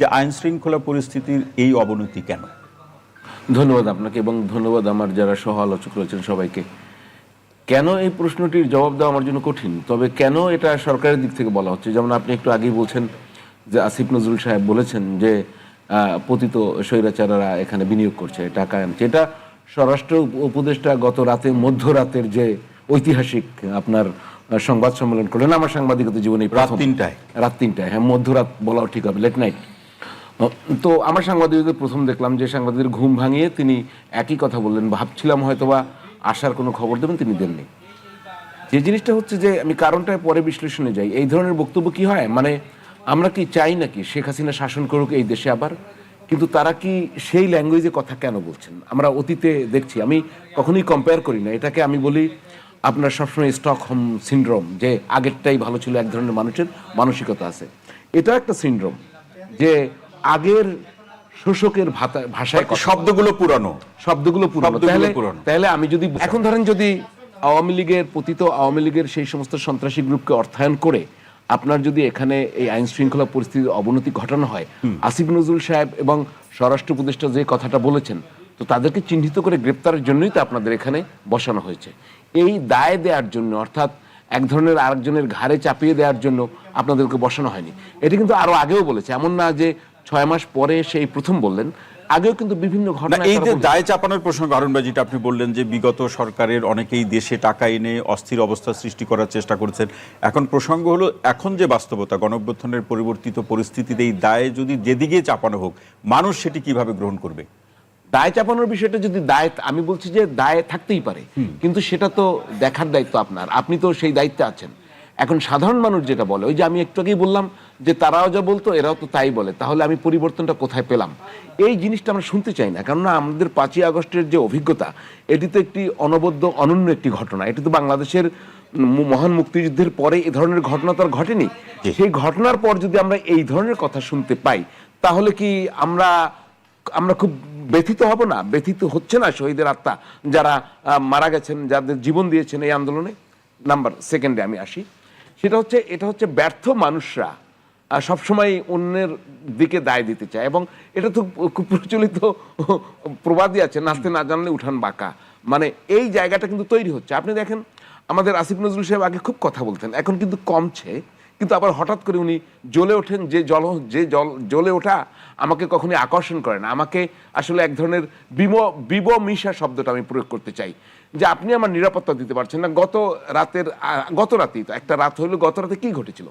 যে আইন শৃঙ্খলা পরিস্থিতির এই অবনতি কেন? ধন্যবাদ আপনাকে এবং ধন্যবাদ আমার যারা সহ আলোচক রয়েছেন সবাইকে। কেন এই প্রশ্নটির জবাব দেওয়া আমার জন্য কঠিন? তবে কেন এটা সরকারের দিক থেকে বলা হচ্ছে? যেমন আপনি একটু আগেই বলছেন যে আসিফ নজরুল সাহেব বলেছেন যে পতিত স্বৈরাচাররা এখানে বিনিয়োগ করছে টাকা আনছে এটা স্বরাষ্ট্র উপদেষ্টা গত রাতে মধ্যরাতের যে ঐতিহাসিক আপনার সংবাদ সম্মেলন করলেন আমার সাংবাদিকতা জীবনে রাত তিনটায়? রাত তিনটায়। হ্যাঁ মধ্যরাত বলাও ঠিক হবে লেট নাইট। তো আমার সাংবাদিকদের প্রথম দেখলাম যে সাংবাদিকদের ঘুম ভাঙিয়ে তিনি একই কথা বললেন। ভাবছিলাম হয়তোবা আসার কোনো খবর দেবেন, তিনি দেননি। যে জিনিসটা হচ্ছে যে, আমি কারণটায় পরে বিশ্লেষণে যাই। এই ধরনের বক্তব্য কি হয়? মানে আমরা কি চাই নাকি শেখ হাসিনা শাসন করুক এই দেশে আবার? কিন্তু তারা কি সেই ল্যাঙ্গুয়েজে কথা কেন বলছেন? আমরা অতীতে দেখছি, আমি কখনোই কম্পেয়ার করি না। এটাকে আমি বলি আপনার সবসময় স্টকহোম সিনড্রোম, যে আগেরটাই ভালো ছিল এক ধরনের মানুষের মানসিকতা আছে। এটা একটা সিনড্রোম, যে আগের শোষকের ভাষায় শব্দগুলো পুরানো। শব্দগুলো পুরানো। তাহলে তাহলে আমি যদি এখন ধরেন যদি আওয়ামী লীগের পতিত আওয়ামী লীগের সেই সমস্ত সন্ত্রাসী গ্রুপকে অর্থায়ন করে আপনার যদি এখানে এই আইন শৃঙ্খলা পরিস্থিতির অবনতি ঘটানো হয় আসিফ নজরুল সাহেব এবং স্বরাষ্ট্র উপদেষ্টা যে কথাটা বলেছেন তো তাদেরকে চিহ্নিত করে গ্রেপ্তারের জন্যই তো আপনাদের এখানে বসানো হয়েছে। এই দায় দেওয়ার জন্য অর্থাৎ এক ধরনের আরেকজনের ঘাড়ে চাপিয়ে দেওয়ার জন্য আপনাদেরকে বসানো হয়নি। এটা কিন্তু আরও আগেও বলেছে। এমন না যে ছয় মাস পরে সেই প্রথম বললেন। আগেও কিন্তু বিভিন্ন ঘটনা এই যে দায় চাপানোর প্রসঙ্গ আরুণ ভাই যেটা আপনি বললেন যে বিগত সরকারের অনেকেই দেশে টাকা এনে অস্থির অবস্থা সৃষ্টি করার চেষ্টা করেছেন। এখন প্রসঙ্গ হলো এখন যে বাস্তবতা গণঅভ্যুত্থানের পরিবর্তিত পরিস্থিতিতে এই দায় যদি যেদিকে চাপানো হোক মানুষ সেটি কীভাবে গ্রহণ করবে? দায় চাপানোর বিষয়টা যদি দায় আমি বলছি যে দায় থাকতেই পারে। কিন্তু সেটা তো দেখার দায়িত্ব আপনার। আপনি তো সেই দায়িত্বে আছেন। এখন সাধারণ মানুষ যেটা বলে ওই যে আমি একটু আগেই বললাম যে তারাও যা বলতো এরাও তো তাই বলে। তাহলে আমি পরিবর্তনটা কোথায় পেলাম? এই জিনিসটা আমরা শুনতে চাই না কেননা আমাদের পাঁচই আগস্টের যে অভিজ্ঞতা এটি তো একটি অনবদ্য অনন্য একটি ঘটনা। এটি তো বাংলাদেশের মহান মুক্তিযুদ্ধের পরে এ ধরনের ঘটনা তো আর ঘটেনি। সেই ঘটনার পর যদি আমরা এই ধরনের কথা শুনতে পাই তাহলে কি আমরা আমরা খুব ব্যথিত হব না? ব্যথিত হচ্ছে না শহীদের আত্মা যারা মারা গেছেন যাদের জীবন দিয়েছেন এই আন্দোলনে? নাম্বার সেকেন্ডে আমি আসি। সেটা হচ্ছে, এটা হচ্ছে ব্যর্থ মানুষরা সবসময় অন্যের দিকে দায় দিতে চায়। এবং এটা তো খুব প্রচলিত প্রবাদই আছে, নাচতে না জানলে উঠান বাঁকা। মানে এই জায়গাটা কিন্তু তৈরি হচ্ছে। আপনি দেখেন, আমাদের আসিফ নজরুল সাহেব আগে খুব কথা বলতেন, এখন কিন্তু কমছে। কিন্তু আবার হঠাৎ করে উনি জ্বলে ওঠেন, যে জল যে জল, জ্বলে ওঠা আমাকে কখনোই আকর্ষণ করে না। আমাকে আসলে এক ধরনের বিম, বিব মিশা শব্দটা আমি প্রয়োগ করতে চাই, যে আপনি আমার নিরাপত্তা দিতে পারছেন না। গত রাতের গত রাতেই তো, একটা রাত হইল, গত রাতে কী ঘটেছিল?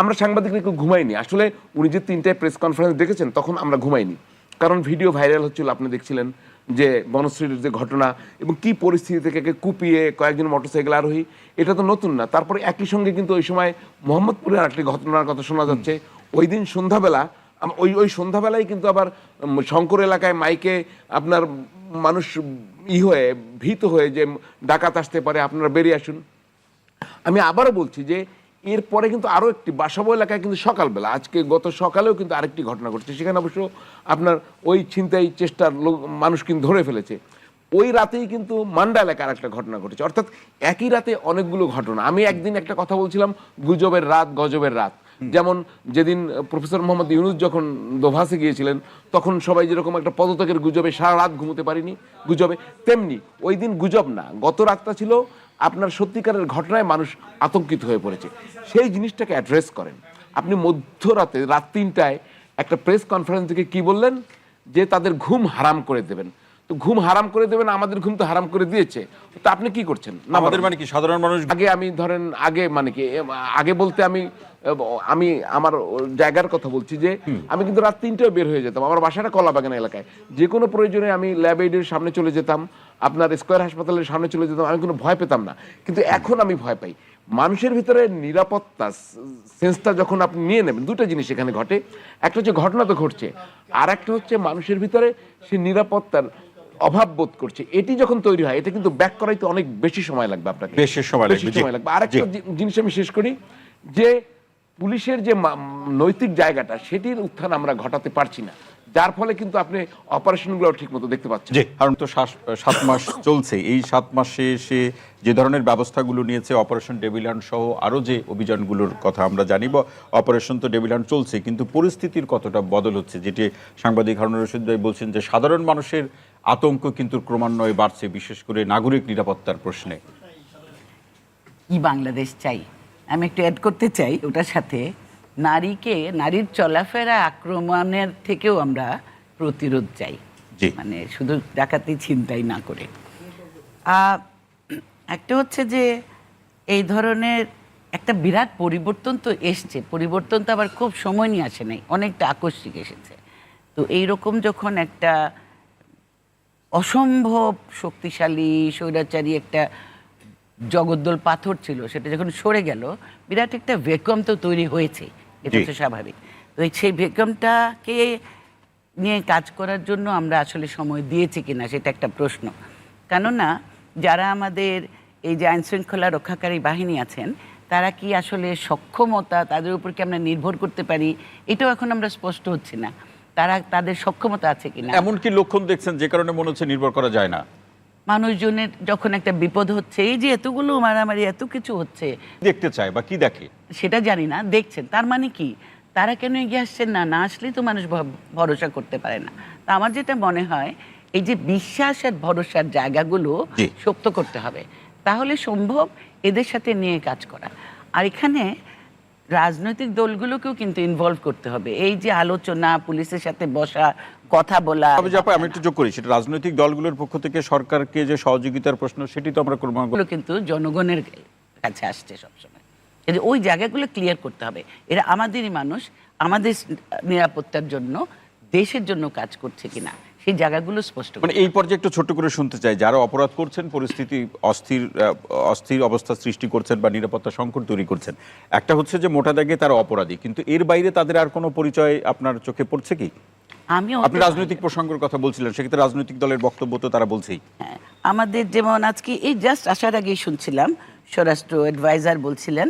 আমরা সাংবাদিকরা কেউ ঘুমাইনি। আসলে উনি যে তিনটায় প্রেস কনফারেন্স দেখেছেন, তখন আমরা ঘুমাইনি। কারণ ভিডিও ভাইরাল হচ্ছিল, আপনি দেখছিলেন যে বনশ্রীর যে ঘটনা এবং কি পরিস্থিতি থেকে কুপিয়ে কয়েকজন মোটরসাইকেল আরোহী, এটা তো নতুন না। তারপরে একই সঙ্গে কিন্তু ওই সময় মোহাম্মদপুরের একটি ঘটনার কথা শোনা যাচ্ছে। ওই দিন সন্ধ্যাবেলা ওই ওই সন্ধ্যাবেলায় কিন্তু আবার শঙ্কর এলাকায় মাইকে আপনার মানুষ ই হয়ে, ভীত হয়ে যে ডাকাত আসতে পারে, আপনারা বেরিয়ে আসুন। আমি আবারও বলছি যে এরপরে কিন্তু আরও একটি বাসাবো এলাকায় কিন্তু সকালবেলা আজকে গত সকালেও কিন্তু আরেকটি ঘটনা ঘটছে সেখানে অবশ্য আপনার ওই ছিনতাই চেষ্টার লোক মানুষ কিন্তু ধরে ফেলেছে। ওই রাতেই কিন্তু মান্ডা এলাকার একটা ঘটনা ঘটেছে। অর্থাৎ একই রাতে অনেকগুলো ঘটনা। আমি একদিন একটা কথা বলছিলাম গুজবের রাত গজবের রাত। যেমন যেদিন প্রফেসর মোহাম্মদ ইউনুস যখন দোভাসে গিয়েছিলেন তখন সবাই যেরকম একটা পদত্যাগের গুজবে সারা রাত ঘুমোতে পারিনি গুজবে তেমনি ওই দিন গুজব না। গত রাতটা ছিল আপনার সত্যিকারের ঘটনায় মানুষ আতঙ্কিত হয়ে পড়েছে। সেই জিনিসটাকে অ্যাড্রেস করেন। আপনি মধ্যরাতে রাত তিনটায় একটা প্রেস কনফারেন্স থেকে কি বললেন? যে তাদের ঘুম হারাম করে দেবেন। তো ঘুম হারাম করে দেবেন আমাদের ঘুম তো হারাম করে দিয়েছে। তো আপনি কি করছেন? আমাদের মানে কি সাধারণ মানুষ আগে আমি ধরেন আগে মানে কি আগে বলতে আমি আমি আমার জায়গার কথা বলছি যে আমি কিন্তু রাত তিনটায় বের হয়ে যেতাম। আমার বাসাটা কলাবাগান এলাকায়। যে কোনো প্রয়োজনে আমি ল্যাব এইডের সামনে চলে যেতাম আপনার স্কোয়ার হাসপাতালের সামনে চলে যেতাম আমি কোনো ভয় পেতাম না। কিন্তু এখন আমি ভয় পাই। মানুষের ভিতরে নিরাপত্তা সেন্সটা যখন আপনি নিয়ে নেবেন দুটো জিনিস এখানে ঘটে। একটা হচ্ছে ঘটনা তো ঘটছে আর একটা হচ্ছে মানুষের ভিতরে সে নিরাপত্তার অভাব বোধ করছে। এটি যখন তৈরি হয় এটা কিন্তু ব্যাক করাইতে অনেক বেশি সময় লাগবে আপনাকে। বেশি সময় লাগবে, সময় লাগবে। আরেকটা জিনিস আমি শেষ করি যে পুলিশের যে নৈতিক জায়গাটা সেটির উত্থান আমরা ঘটাতে পারছি না। যার ফলে কিন্তু আপনি অপারেশনগুলো ঠিক মতো দেখতে পাচ্ছেন। জি কারণ তো সাত মাস চলছে। এই সাত মাসে সে যে ধরনের ব্যবস্থাগুলো নিয়েছে অপারেশন ডেভিলান সহ আরও যে অভিযানগুলোর কথা আমরা জানি বা অপারেশন তো ডেভিলান চলছে কিন্তু পরিস্থিতির কতটা বদল হচ্ছে যেটি সাংবাদিক হারুন রশিদ ভাই বলছেন যে সাধারণ মানুষের আতঙ্ক কিন্তু ক্রমান্বয়ে বাড়ছে বিশেষ করে নাগরিক নিরাপত্তার প্রশ্নে। কি বাংলাদেশ চাই। আমি একটু অ্যাড করতে চাই ওটার সাথে। নারীকে নারীর চলাফেরা আক্রমণের থেকেও আমরা প্রতিরোধ চাই। মানে শুধু ডাকাতি ছিনতাই না করে। একটা হচ্ছে যে এই ধরনের একটা বিরাট পরিবর্তন তো এসছে। পরিবর্তন তো আবার খুব সময় নিয়ে আসে নাই। অনেকটা আকস্মিক এসেছে। তো এইরকম যখন একটা অসম্ভব শক্তিশালী স্বৈরাচারী একটা জগদ্দল পাথর ছিল সেটা যখন সরে গেল বিরাট একটা ভেকম তো তৈরি হয়েছে এটা। তো স্বাভাবিক। তো সেই ভেকমটাকে নিয়ে কাজ করার জন্য আমরা আসলে সময় দিয়েছি কিনা সেটা একটা প্রশ্ন। কেননা যারা আমাদের এই যে আইন শৃঙ্খলা রক্ষাকারী বাহিনী আছেন তারা কি আসলে সক্ষমতা তাদের উপর কি আমরা নির্ভর করতে পারি এটাও এখন আমরা স্পষ্ট হচ্ছে না। তারা তাদের সক্ষমতা আছে কিনা। এমন কি লক্ষণ দেখছেন যে কারণে মনে হচ্ছে নির্ভর করা যায় না। মানুষজনের যখন একটা বিপদ হচ্ছে এই যে এতগুলো মারামারি এত কিছু হচ্ছে। দেখতে চায় বা কি দেখে? সেটা জানি না দেখছেন। তার মানে কি? তারা কেন এগিয়ে আসছেন না? না আসলেই তো মানুষ ভরসা করতে পারে না। তা আমার যেটা মনে হয় এই যে বিশ্বাস আর ভরসার জায়গাগুলো শক্ত করতে হবে। তাহলে সম্ভব এদের সাথে নিয়ে কাজ করা। আর এখানে রাজনৈতিক দলগুলোকেও কিন্তু ইনভলভ করতে হবে। এই যে আলোচনা পুলিশের সাথে বসা কথা বলা তবে যে আমি একটু যোগ করি সেটা রাজনৈতিক দলগুলোর পক্ষ থেকে সরকারকে যে সহযোগিতার প্রশ্ন সেটি তো আমরা ক্রমাগত কিন্তু জনগণের কাছে আসছে সবসময়। কিন্তু ওই জায়গাগুলো ক্লিয়ার করতে হবে এরা আমাদেরই মানুষ আমাদের নিরাপত্তার জন্য দেশের জন্য কাজ করছে কিনা সেই জায়গাগুলো স্পষ্ট মানে এই পর্যায়ে একটু ছোট্ট করে শুনতে চাই যারা অপরাধ করছেন পরিস্থিতি অস্থির অস্থির অবস্থা সৃষ্টি করছেন বা নিরাপত্তা সংকট তৈরি করছেন একটা হচ্ছে যে মোটা দাগে তারা অপরাধী কিন্তু এর বাইরে তাদের আর কোনো পরিচয় আপনার চোখে পড়ছে কি? আমি আপনি রাজনৈতিক প্রসঙ্গের কথা বলছিলেন সেক্ষেত্রে রাজনৈতিক দলের বক্তব্য তো তারা বলছেই। হ্যাঁ, আমাদের যেমন আজকে এই জাস্ট আসার আগেই শুনছিলাম স্বরাষ্ট্র অ্যাডভাইজার বলছিলেন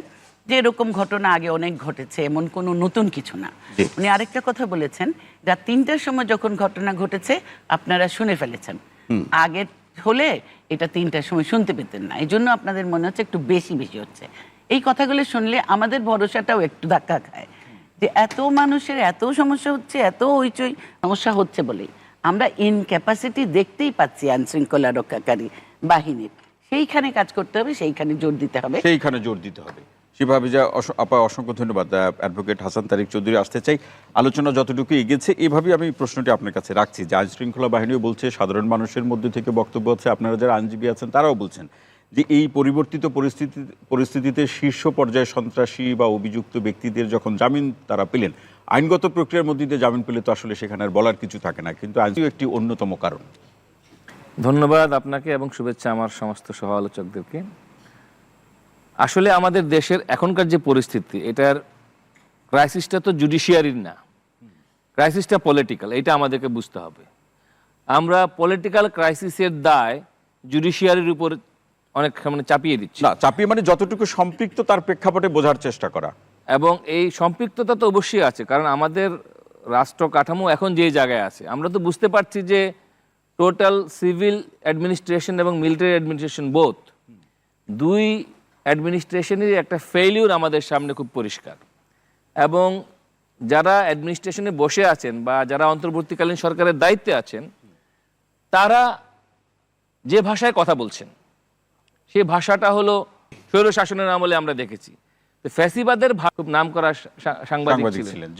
যে এরকম ঘটনা আগে অনেক ঘটেছে এমন কোনো নতুন কিছু না। উনি আরেকটা কথা বলেছেন রাত তিনটার সময় যখন ঘটনা ঘটেছে আপনারা শুনে ফেলেছেন। আগে হলে এটা তিনটার সময় শুনতে পেতেন না। এই জন্য আপনাদের মনে হচ্ছে একটু বেশি বেশি হচ্ছে। এই কথাগুলো শুনলে আমাদের ভরসাটাও একটু ধাক্কা খায়। যে এত মানুষের এত সমস্যা হচ্ছে এত হইচই সমস্যা হচ্ছে বলেই। আমরা ইনক্যাপাসিটি দেখতেই পাচ্ছি আইন শৃঙ্খলা রক্ষাকারী বাহিনীর। সেইখানে কাজ করতে হবে সেইখানে জোর দিতে হবে। সেইখানে জোর দিতে হবে। সেভাবে যা আপা, অসংখ্য ধন্যবাদ অ্যাডভোকেট হাসান তারিক চৌধুরী আসতে চাই। আলোচনা যতটুকু এগিয়েছে, এভাবেই আমি প্রশ্নটি আপনার কাছে রাখছি। যে আইন শৃঙ্খলা বাহিনীও বলছে, সাধারণ মানুষের মধ্যে থেকে বক্তব্য হচ্ছে আপনারা যারা আইনজীবী আছেন, তারাও বলছেন যে এই পরিবর্তিত পরিস্থিতি, পরিস্থিতিতে শীর্ষ পর্যায়ে সন্ত্রাসী বা অভিযুক্ত ব্যক্তিদের যখন জামিন তারা পেলেন, আইনগত প্রক্রিয়ার মধ্যে দিয়ে জামিন পেলে তো আসলে সেখানে আর বলার কিছু থাকে না। কিন্তু আইনও একটি অন্যতম কারণ। ধন্যবাদ আপনাকে এবং শুভেচ্ছা আমার সমস্ত সহ আলোচকদেরকে আসলে আমাদের দেশের এখনকার যে পরিস্থিতি এটার ক্রাইসিসটা তো জুডিশিয়ারির না। ক্রাইসিসটা পলিটিক্যাল এটা আমাদেরকে বুঝতে হবে। আমরা পলিটিক্যাল ক্রাইসিসের দায় জুডিশিয়ারির উপর অনেক মানে চাপিয়ে দিচ্ছি। না চাপিয়ে মানে যতটুকু সম্পৃক্ত তার প্রেক্ষাপটে বোঝার চেষ্টা করা। এবং এই সম্পৃক্ততা তো অবশ্যই আছে কারণ আমাদের রাষ্ট্র কাঠামো এখন যে জায়গায় আছে আমরা তো বুঝতে পারছি যে টোটাল সিভিল অ্যাডমিনিস্ট্রেশন এবং মিলিটারি অ্যাডমিনিস্ট্রেশন বোথ দুই অ্যাডমিনিস্ট্রেশনের একটা ফেইলিউর আমাদের সামনে খুব পরিষ্কার। এবং যারা অ্যাডমিনিস্ট্রেশনে বসে আছেন বা যারা অন্তর্বর্তীকালীন সরকারের দায়িত্বে আছেন তারা যে ভাষায় কথা বলছেন সেই ভাষাটা হলো স্বৈর শাসনের আমলে আমরা দেখেছি। তো ফ্যাসিবাদের খুব নাম করা সাংবাদিক ছিলেন,